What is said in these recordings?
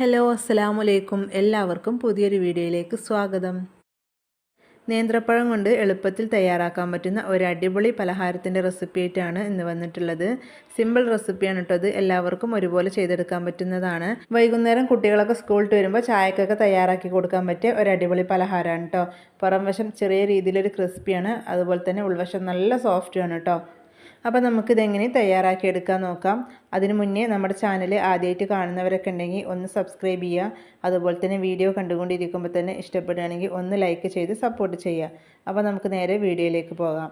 Hello അസ്സലാമലൈക്കും എല്ലാവർക്കും പുതിയൊരു വീഡിയോയിലേക്ക് സ്വാഗതം. നേന്ത്രപ്പഴം കൊണ്ട് എളുപ്പത്തിൽ തയ്യാറാക്കാൻ പറ്റുന്ന ഒരു അടിപൊളി പലഹാരത്തിന്റെ റെസിപ്പി ആയിട്ടാണ് ഇന്ന് വന്നിട്ടുള്ളത്. സിമ്പിൾ റെസിപ്പിയാണ് കേട്ടത് എല്ലാവർക്കും ഒരുപോലെ ചെയ്തെടുക്കാൻ പറ്റുന്നതാണ്. വൈകുന്നേരം കുട്ടികളൊക്കെ സ്കൂളിൽ വരുമ്പോൾ ചായക്കൊക്കെ തയ്യാറാക്കി കൊടുക്കാൻ പറ്റിയ ഒരു അടിപൊളി പലഹാരമാണ് കേട്ടോ. പുറം ചെറിയ രീതിയിലൊരു ക്രിസ്പിയാണ്. അതുപോലെ തന്നെ ഉൾവശം നല്ല സോഫ്റ്റുമാണ് കേട്ടോ. അപ്പോൾ നമുക്കിതെങ്ങനെ തയ്യാറാക്കി എടുക്കാൻ നോക്കാം. അതിനു മുന്നേ നമ്മുടെ ചാനൽ ആദ്യമായിട്ട് കാണുന്നവരൊക്കെ ഉണ്ടെങ്കിൽ ഒന്ന് സബ്സ്ക്രൈബ് ചെയ്യുക. അതുപോലെ തന്നെ വീഡിയോ കണ്ടുകൊണ്ടിരിക്കുമ്പോൾ തന്നെ ഇഷ്ടപ്പെടുകയാണെങ്കിൽ ഒന്ന് ലൈക്ക് ചെയ്ത് സപ്പോർട്ട് ചെയ്യുക. അപ്പോൾ നമുക്ക് നേരെ വീഡിയോയിലേക്ക് പോകാം.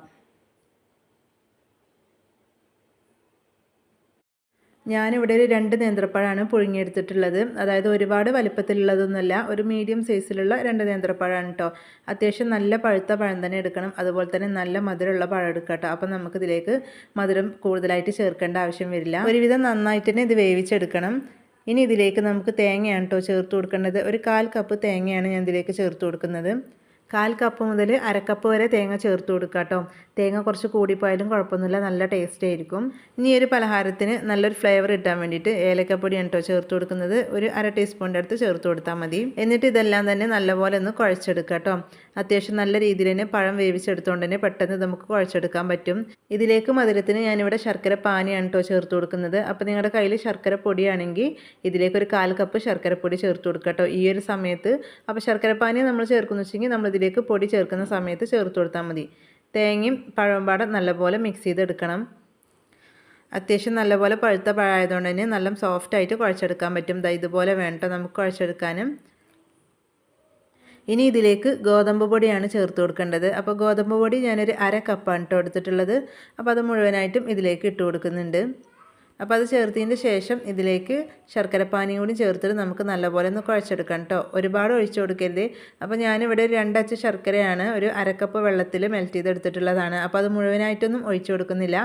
ഞാനിവിടെ ഒരു രണ്ട് നേന്ത്രപ്പഴമാണ് പുഴുങ്ങിയെടുത്തിട്ടുള്ളത്. അതായത് ഒരുപാട് വലിപ്പത്തിലുള്ളതൊന്നുമല്ല ഒരു മീഡിയം സൈസിലുള്ള രണ്ട് നേന്ത്രപ്പഴമാണ് കേട്ടോ അത്യാവശ്യം നല്ല പഴുത്ത പഴം തന്നെ എടുക്കണം. അതുപോലെ തന്നെ നല്ല മധുരമുള്ള പഴം എടുക്കുക കേട്ടോ അപ്പം നമുക്കിതിലേക്ക് മധുരം കൂടുതലായിട്ട് ചേർക്കേണ്ട ആവശ്യം വരില്ല. ഒരുവിധം നന്നായിട്ട് തന്നെ ഇത് വേവിച്ചെടുക്കണം. ഇനി ഇതിലേക്ക് നമുക്ക് തേങ്ങയാണ് കേട്ടോ ചേർത്ത് കൊടുക്കേണ്ടത്. ഒരു കാൽ കപ്പ് തേങ്ങയാണ് ഞാൻ ഇതിലേക്ക് ചേർത്ത് കൊടുക്കുന്നത്. കാൽ കപ്പ് മുതൽ അരക്കപ്പ് വരെ തേങ്ങ ചേർത്ത് കൊടുക്കുക കേട്ടോ തേങ്ങ കുറച്ച് കൂടിപ്പോയാലും കുഴപ്പമൊന്നുമില്ല. നല്ല ടേസ്റ്റ് ആയിരിക്കും. ഇനി ഒരു പലഹാരത്തിന് നല്ലൊരു ഫ്ലേവർ കിട്ടാൻ വേണ്ടിയിട്ട് ഏലക്കപ്പൊടി കേട്ടോ ചേർത്ത് കൊടുക്കുന്നത്. ഒരു അര ടീസ്പൂണിന്റെ അടുത്ത് ചേർത്ത് കൊടുത്താൽ മതി. എന്നിട്ട് ഇതെല്ലാം തന്നെ നല്ലപോലെ ഒന്ന് കുഴച്ചെടുക്കുക കേട്ടോ. അത്യാവശ്യം നല്ല രീതിയിൽ തന്നെ പഴം വേവിച്ചെടുത്തുകൊണ്ട് തന്നെ പെട്ടെന്ന് നമുക്ക് കുഴച്ചെടുക്കാൻ പറ്റും. ഇതിലേക്ക് മധുരത്തിന് ഞാനിവിടെ ശർക്കര പാനിയാണ് കേട്ടോ ചേർത്ത് കൊടുക്കുന്നത്. അപ്പോൾ നിങ്ങളുടെ കയ്യിൽ ശർക്കര പൊടിയാണെങ്കിൽ ഇതിലേക്ക് ഒരു കാൽ കപ്പ് ശർക്കര പൊടി ചേർത്ത് കൊടുക്കുക കേട്ടോ ഈ ഒരു സമയത്ത്. അപ്പോൾ ശർക്കര പാനി നമ്മൾ ചേർക്കുന്നു വെച്ചെങ്കിൽ നമ്മളിതിലേക്ക് പൊടി ചേർക്കുന്ന സമയത്ത് ചേർത്ത് കൊടുത്താൽ മതി. തേങ്ങയും പഴവും പാടെ നല്ലപോലെ മിക്സ് ചെയ്തെടുക്കണം. അത്യാവശ്യം നല്ലപോലെ പഴുത്ത പഴമായതുകൊണ്ട് തന്നെ നല്ല സോഫ്റ്റായിട്ട് കുഴച്ചെടുക്കാൻ പറ്റും. ദാ ഇതുപോലെ വേണ്ട നമുക്ക് കുഴച്ചെടുക്കാനും. ഇനി ഇതിലേക്ക് ഗോതമ്പ് പൊടിയാണ് ചേർത്ത് കൊടുക്കേണ്ടത്. അപ്പോൾ ഗോതമ്പ് പൊടി ഞാനൊരു അര കപ്പാണ് കേട്ടോ എടുത്തിട്ടുള്ളത്. അപ്പോൾ അത് മുഴുവനായിട്ടും ഇതിലേക്ക് ഇട്ട് കൊടുക്കുന്നുണ്ട്. അപ്പോൾ അത് ചേർത്തതിന്റെ ശേഷം ഇതിലേക്ക് ശർക്കരപ്പാനി കൂടി ചേർത്തിട്ട് നമുക്ക് നല്ലപോലെ ഒന്ന് കുഴച്ചെടുക്കാം കേട്ടോ ഒരുപാട് ഒഴിച്ചു കൊടുക്കരുത്. അപ്പോൾ ഞാനിവിടെ ഒരു രണ്ടച്ച് ശർക്കരയാണ് ഒരു അരക്കപ്പ് വെള്ളത്തിൽ മെൽറ്റ് ചെയ്തെടുത്തിട്ടുള്ളതാണ്. അപ്പോൾ അത് മുഴുവനായിട്ടൊന്നും ഒഴിച്ചു കൊടുക്കുന്നില്ല.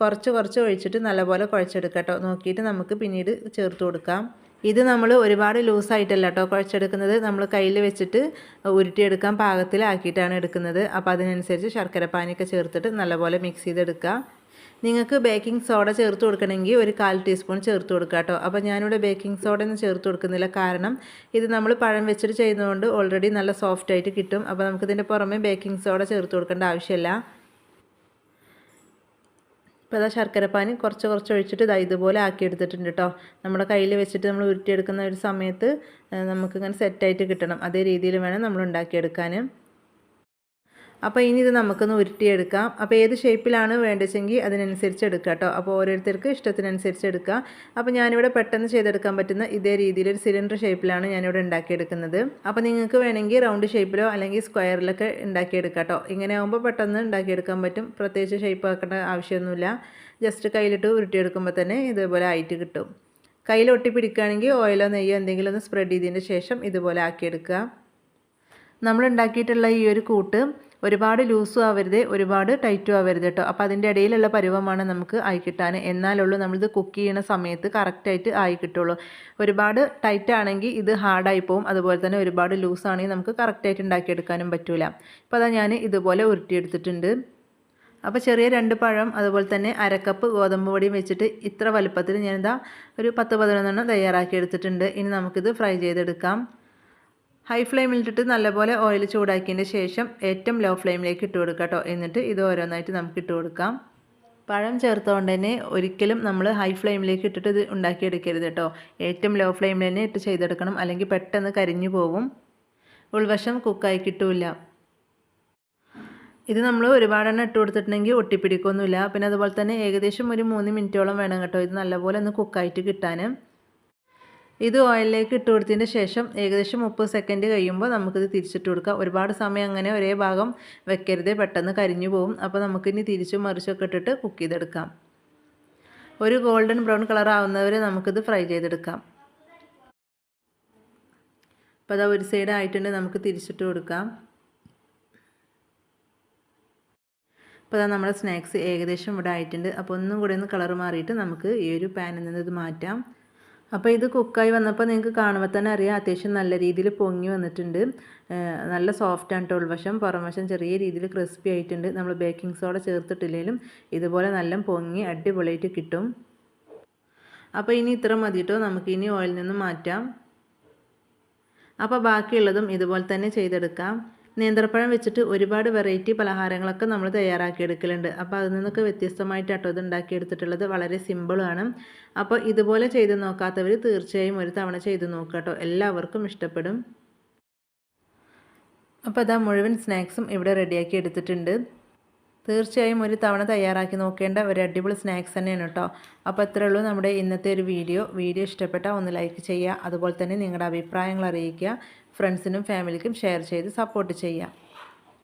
കുറച്ച് കുറച്ച് ഒഴിച്ചിട്ട് നല്ലപോലെ കുഴച്ചെടുക്കാം കേട്ടോ നോക്കിയിട്ട് നമുക്ക് പിന്നീട് ചേർത്ത് കൊടുക്കാം. ഇത് നമ്മൾ ഒരുപാട് ലൂസായിട്ടല്ല കേട്ടോ കുഴച്ചെടുക്കുന്നത്. നമ്മൾ കയ്യിൽ വെച്ചിട്ട് ഉരുട്ടിയെടുക്കാൻ പാകത്തിലാക്കിയിട്ടാണ് എടുക്കുന്നത്. അപ്പോൾ അതിനനുസരിച്ച് ശർക്കര പാനിയൊക്കെ ചേർത്തിട്ട് നല്ലപോലെ മിക്സ് ചെയ്തെടുക്കുക നിങ്ങൾക്ക് ബേക്കിംഗ് സോഡ ചേർത്ത് കൊടുക്കണമെങ്കിൽ ഒരു കാൽ ടീസ്പൂൺ ചേർത്ത് കൊടുക്കുക കേട്ടോ. അപ്പോൾ ഞാനിവിടെ ബേക്കിംഗ് സോഡ ഒന്നും ചേർത്ത് കൊടുക്കുന്നില്ല. കാരണം ഇത് നമ്മൾ പഴം വെച്ചിട്ട് ചെയ്യുന്നതുകൊണ്ട് ഓൾറെഡി നല്ല സോഫ്റ്റ് ആയിട്ട് കിട്ടും. അപ്പോൾ നമുക്കിതിന്റെ പുറമെ ബേക്കിംഗ് സോഡ ചേർത്ത് കൊടുക്കേണ്ട ആവശ്യമില്ല. ഇപ്പോൾ അതാ ശർക്കരപ്പാനി കുറച്ച് കുറച്ച് ഒഴിച്ചിട്ട് ഇതാ ഇതുപോലെ ആക്കിയെടുത്തിട്ടുണ്ട് കേട്ടോ. നമ്മുടെ കയ്യിൽ വെച്ചിട്ട് നമ്മൾ ഉരുട്ടിയെടുക്കുന്ന ഒരു സമയത്ത് നമുക്കിങ്ങനെ സെറ്റായിട്ട് കിട്ടണം. അതേ രീതിയിൽ വേണം നമ്മൾ ഉണ്ടാക്കിയെടുക്കാൻ അപ്പോൾ ഇനി ഇത് നമുക്കൊന്ന് ഉരുട്ടിയെടുക്കാം. അപ്പോൾ ഏത് ഷേപ്പിലാണ് വേണ്ടതെങ്കിൽ അതിനനുസരിച്ച് എടുക്കുക കേട്ടോ അപ്പോൾ ഓരോരുത്തർക്ക് ഇഷ്ടത്തിനനുസരിച്ച് എടുക്കാം. അപ്പോൾ ഞാനിവിടെ പെട്ടെന്ന് ചെയ്തെടുക്കാൻ പറ്റുന്ന ഇതേ രീതിയിൽ ഒരു സിലിണ്ടർ ഷേപ്പിലാണ് ഞാനിവിടെ ഉണ്ടാക്കിയെടുക്കുന്നത്. അപ്പോൾ നിങ്ങൾക്ക് വേണമെങ്കിൽ റൗണ്ട് ഷേപ്പിലോ അല്ലെങ്കിൽ സ്ക്വയറിലൊക്കെ ഉണ്ടാക്കിയെടുക്കാം കേട്ടോ ഇങ്ങനെ ആകുമ്പോൾ പെട്ടെന്ന് ഉണ്ടാക്കിയെടുക്കാൻ പറ്റും. പ്രത്യേകിച്ച് ഷേപ്പ് ആക്കേണ്ട ആവശ്യമൊന്നുമില്ല. ജസ്റ്റ് കയ്യിലിട്ട് ഉരുട്ടിയെടുക്കുമ്പോൾ തന്നെ ഇതുപോലെ ആയിട്ട് കിട്ടും. കയ്യിൽ ഒട്ടി പിടിക്കുകയാണെങ്കിൽ ഓയിലോ നെയ്യോ എന്തെങ്കിലും ഒന്ന് സ്പ്രെഡ് ചെയ്തതിന് ശേഷം ഇതുപോലെ ആക്കിയെടുക്കുക. നമ്മൾ ഉണ്ടാക്കിയിട്ടുള്ള ഈ ഒരു കൂട്ട് ഒരുപാട് ലൂസും ആവരുത് ഒരുപാട് ടൈറ്റും ആവരുത് കേട്ടോ. അപ്പോൾ അതിന്റെ ഇടയിലുള്ള പരുവമാണ് നമുക്ക് ആയി കിട്ടാൻ എന്നാലുള്ളൂ നമ്മളിത് കുക്ക് ചെയ്യുന്ന സമയത്ത് കറക്റ്റായിട്ട് ആയി കിട്ടുള്ളൂ ഒരുപാട് ടൈറ്റ് ആണെങ്കിൽ ഇത് ഹാർഡായി പോകും അതുപോലെ തന്നെ ഒരുപാട് ലൂസ് ആണെങ്കിൽ നമുക്ക് കറക്റ്റായിട്ട് ഉണ്ടാക്കിയെടുക്കാനും പറ്റില്ല അപ്പോൾ അതാ ഞാൻ ഇതുപോലെ ഉരുട്ടിയെടുത്തിട്ടുണ്ട്. അപ്പോൾ ചെറിയ രണ്ട് പഴം അതുപോലെ തന്നെ അരക്കപ്പ് ഗോതമ്പ് പൊടിയും വെച്ചിട്ട് ഇത്ര വലുപ്പത്തിൽ ഞാനിതാ ഒരു പത്ത് പതിനൊന്നെണ്ണം തയ്യാറാക്കി എടുത്തിട്ടുണ്ട് ഇനി നമുക്കിത് ഫ്രൈ ചെയ്തെടുക്കാം. ഹൈ ഫ്ലെയിമിലിട്ടിട്ട് നല്ലപോലെ ഓയിൽ ചൂടാക്കിയതിന്റെ ശേഷം ഏറ്റവും ലോ ഫ്ലെയിമിലേക്ക് ഇട്ട് കൊടുക്കുക കേട്ടോ എന്നിട്ട് ഇത് ഓരോന്നായിട്ട് നമുക്ക് ഇട്ട് കൊടുക്കാം. പഴം ചേർത്തുകൊണ്ട് തന്നെ ഒരിക്കലും നമ്മൾ ഹൈ ഫ്ലെയിമിലേക്ക് ഇട്ടിട്ട് ഇത് ഉണ്ടാക്കിയെടുക്കരുത് കേട്ടോ ഏറ്റവും ലോ ഫ്ലെയിമിൽ തന്നെ ഇട്ട് ചെയ്തെടുക്കണം. അല്ലെങ്കിൽ പെട്ടെന്ന് കരിഞ്ഞു പോവും. ഉൾവശം കുക്കായി കിട്ടില്ല ഇത് നമ്മൾ ഒരുപാടെണ്ണം ഇട്ട് കൊടുത്തിട്ടുണ്ടെങ്കിൽ ഒട്ടിപ്പിടിക്കൊന്നുമില്ല. പിന്നെ അതുപോലെ തന്നെ ഏകദേശം ഒരു മൂന്ന് മിനിറ്റോളം വേണം കേട്ടോ ഇത് നല്ലപോലെ ഒന്ന് കുക്കായിട്ട് കിട്ടാൻ. ഇത് ഓയിലിലേക്ക് ഇട്ട് കൊടുത്തതിന് ശേഷം ഏകദേശം മുപ്പത് സെക്കൻഡ് കഴിയുമ്പോൾ നമുക്കിത് തിരിച്ചിട്ട് കൊടുക്കാം. ഒരുപാട് സമയം അങ്ങനെ ഒരേ ഭാഗം വെക്കരുത്. പെട്ടെന്ന് കരിഞ്ഞു പോകും അപ്പോൾ നമുക്കിനി തിരിച്ചും മറിച്ചൊക്കെ ഇട്ടിട്ട് കുക്ക് ചെയ്തെടുക്കാം. ഒരു ഗോൾഡൻ ബ്രൗൺ കളർ ആവുന്നവരെ നമുക്കിത് ഫ്രൈ ചെയ്തെടുക്കാം. അപ്പോൾ അതാ ഒരു സൈഡ് ആയിട്ടുണ്ട്. നമുക്ക് തിരിച്ചിട്ട് കൊടുക്കാം. അപ്പോൾ അതാ നമ്മുടെ സ്നാക്സ് ഏകദേശം ഇവിടെ ആയിട്ടുണ്ട്. അപ്പോൾ ഒന്നും കൂടെ ഒന്ന് കളർ മാറിയിട്ട് നമുക്ക് ഈ ഒരു പാനിൽ നിന്ന് ഇത് മാറ്റാം. അപ്പോൾ ഇത് കുക്കായി വന്നപ്പോൾ നിങ്ങൾക്ക് കാണുമ്പോൾ തന്നെ അറിയാം അത്യാവശ്യം നല്ല രീതിയിൽ പൊങ്ങി വന്നിട്ടുണ്ട്. നല്ല സോഫ്റ്റ് ആണ് ഉൾവശം. പുറം വശം ചെറിയ രീതിയിൽ ക്രിസ്പി ആയിട്ടുണ്ട്. നമ്മൾ ബേക്കിംഗ് സോഡ ചേർത്തിട്ടില്ലെങ്കിലും ഇതുപോലെ നല്ല പൊങ്ങി അടിപൊളിയായിട്ട് കിട്ടും. അപ്പോൾ ഇനി ഇത്ര മതി കേട്ടോ നമുക്ക് ഇനി ഓയിൽ നിന്ന് മാറ്റാം. അപ്പോൾ ബാക്കിയുള്ളതും ഇതുപോലെ തന്നെ ചെയ്തെടുക്കാം. നേന്ത്രപ്പഴം വെച്ചിട്ട് ഒരുപാട് വെറൈറ്റി പലഹാരങ്ങളൊക്കെ നമ്മൾ തയ്യാറാക്കി തയ്യാറാക്കിയെടുക്കലുണ്ട്. അപ്പോൾ അതിൽ നിന്നൊക്കെ വ്യത്യസ്തമായിട്ടാട്ടോ ഇത് ഉണ്ടാക്കിയെടുത്തിട്ടുള്ളത്. വളരെ സിമ്പിളാണ് അപ്പോൾ ഇതുപോലെ ചെയ്ത് നോക്കാത്തവർ തീർച്ചയായും ഒരു തവണ ചെയ്ത് നോക്കുക കേട്ടോ എല്ലാവർക്കും ഇഷ്ടപ്പെടും. അപ്പോൾ അതാ മുഴുവൻ സ്നാക്സും ഇവിടെ റെഡിയാക്കി എടുത്തിട്ടുണ്ട്. തീർച്ചയായും ഒരു തവണ തയ്യാറാക്കി നോക്കേണ്ട ഒരു അടിപൊളി സ്നാക്സ് തന്നെയാണ് കേട്ടോ അപ്പോൾ ഇത്രയേ ഉള്ളൂ നമ്മുടെ ഇന്നത്തെ ഒരു വീഡിയോ വീഡിയോ ഇഷ്ടപ്പെട്ടാൽ ഒന്ന് ലൈക്ക് ചെയ്യുക. അതുപോലെ തന്നെ നിങ്ങളുടെ അഭിപ്രായങ്ങൾ അറിയിക്കുക. ഫ്രണ്ട്സിനും ഫാമിലിക്കും ഷെയർ ചെയ്ത് സപ്പോർട്ട് ചെയ്യുക